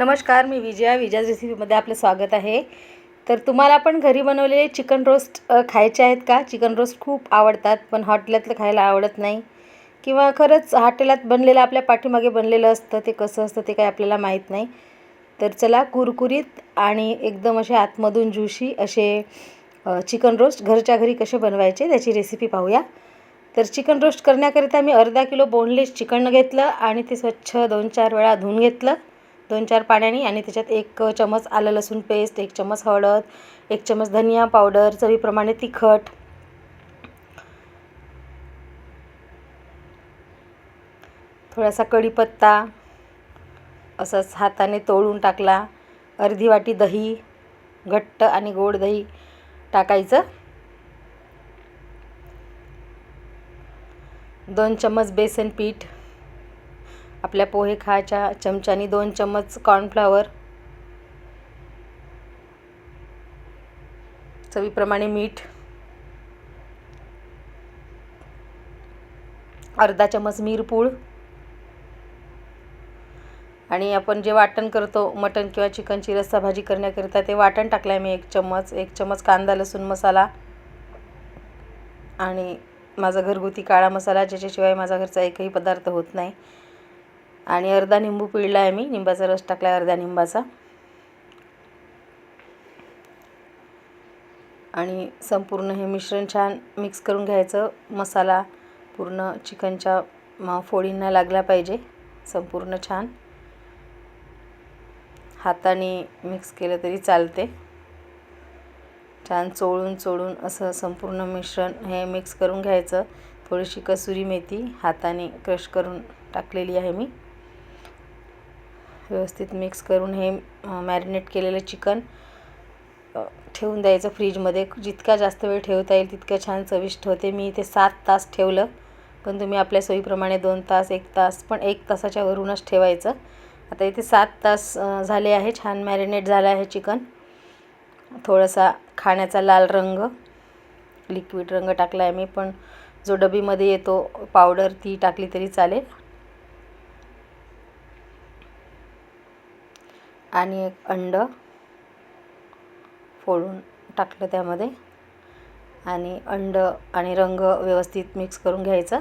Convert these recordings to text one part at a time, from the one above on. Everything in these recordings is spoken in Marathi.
नमस्कार मी विजया विजयाज रेसिपीमध्ये आपलं स्वागत आहे. तर तुम्हाला पण घरी बनवलेले चिकन रोस्ट खायचे आहेत का? चिकन रोस्ट खूप आवडतात पण हॉटेलातलं खायला आवडत नाही. किंवा खरंच हॉटेलात बनलेलं आपल्या पाठीमागे बनलेलं असतं ते कसं असतं ते काही आपल्याला माहीत नाही. तर चला कुरकुरीत आणि एकदम असे आतमधून ज्युशी असे चिकन रोस्ट घरच्या घरी कसे बनवायचे त्याची रेसिपी पाहूया. तर चिकन रोस्ट करण्याकरिता मी अर्धा किलो बोनलेस चिकन घेतलं आणि ते स्वच्छ दोन चार वेळा धुवून घेतलं. दोन चार पाण्याने आणि त्याच्यात एक चमच आलं लसूण पेस्ट एक चमच हळद एक चमच धनिया पावडर चवीप्रमाणे तिखट. थोडासा कढीपत्ता असंच हाताने तोडून टाकला. अर्धी वाटी दही घट्ट आणि गोड दही टाकायचं. दोन चम्मच बेसन पीठ आपल्या पोहे खायच्या चमच्यानी दोन चम्मच कॉर्नफ्लॉवर चवीप्रमाणे मीठ. अर्धा चम्मच मिरपूड. आणि आपण जे वाटण करतो मटण किंवा चिकनची रस्सा भाजी करण्याकरिता ते वाटण टाकलं आहे मी एक चम्मच एक चम्मच कांदा लसूण मसाला. आणि माझा घरगुती काळा मसाला ज्याच्याशिवाय माझा घरचा एकही पदार्थ होत नाही. आणि अर्धा निंबू पिळला आहे मी. निंबाचा रस टाकला आहे निंबाचा. आणि संपूर्ण हे मिश्रण छान मिक्स करून घ्यायचं. मसाला पूर्ण चिकनच्या फोडींना लागला पाहिजे. संपूर्ण छान. हाताने मिक्स केलं तरी चालते. छान चोळून चोळून असं संपूर्ण मिश्रण हे मिक्स करून घ्यायचं. थोडीशी कसुरी मेथी हाताने क्रश करून टाकलेली आहे मी. व्यवस्थित मिक्स करून हे मॅरिनेट केलेलं चिकन ठेवून द्यायचं फ्रीजमध्ये जितका जास्त वेळ ठेवता येईल तितकं छान चविष्ट होते. मी इथे सात तास ठेवलं पण तुम्ही आपल्या सोयीप्रमाणे दोन तास एक तास पण एक तासाच्या वरूनच ठेवायचं. आता इथे सात तास झाले आहे. छान मॅरिनेट झालं आहे चिकन थोडासा खाण्याचा लाल रंग लिक्विड रंग टाकला आहे मी पण जो डबीमध्ये येतो पावडर ती टाकली तरी चालेल. आणि एक अंड फोडून टाकलं त्यामध्ये. आणि अंड आणि रंग व्यवस्थित मिक्स करून घ्यायचा.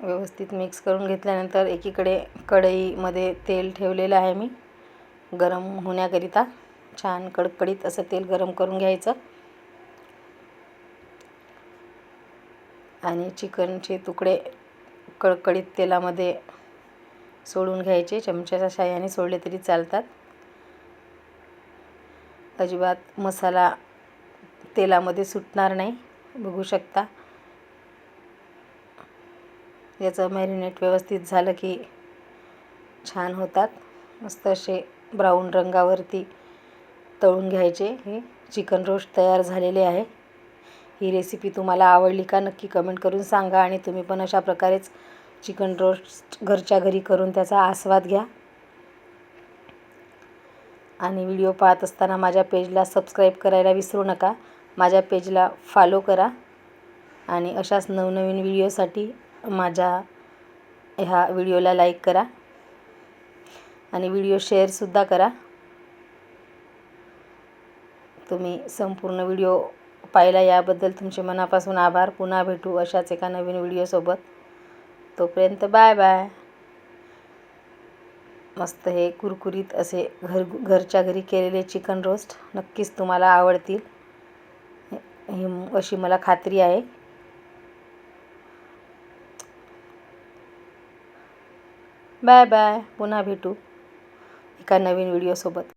व्यवस्थित मिक्स करून घेतल्यानंतर एकीकडे कढईमध्ये तेल ठेवलेलं आहे मी गरम होण्याकरिता. छान कडकडीत असं तेल गरम करून घ्यायचं. आणि चिकनचे तुकडे कडकडीत तेलामध्ये सोडून घ्यायचे. चमच्याच्या साह्याने सोडले तरी चालतात. अजिबात मसाला तेलामध्ये सुटणार नाही. बघू शकता. याचं मॅरिनेट व्यवस्थित झालं की छान होतात. मस्त असे ब्राऊन रंगावरती तळून घ्यायचे. हे चिकन रोस्ट तयार झालेले आहे. ही रेसिपी तुम्हाला आवडली का नक्की कमेंट करून सांगा आणि तुम्ही पण अशा प्रकारेच चिकन रोस्ट घरच्या घरी करून त्याचा आस्वाद घ्या. आणि व्हिडिओ पाहत असताना माझ्या पेजला सबस्क्राईब करायला विसरू नका. माझ्या पेजला फॉलो करा. आणि अशाच नवनवीन व्हिडिओसाठी माझ्या ह्या व्हिडिओला लाईक करा. आणि व्हिडिओ शेअरसुद्धा करा. तुम्ही संपूर्ण व्हिडिओ पाहिला याबद्दल तुमचे मनापासून आभार. पुन्हा भेटू अशाच एका नवीन व्हिडिओसोबत तोपर्यंत बाय बाय. मस्त हे कुरकुरीत असे घर घरच्या घरी केलेले चिकन रोस्ट नक्कीच तुम्हाला आवडतील. ही अशी मला खात्री आहे. Bye bye. पुन्हा भेटू एका नवीन व्हिडिओसोबत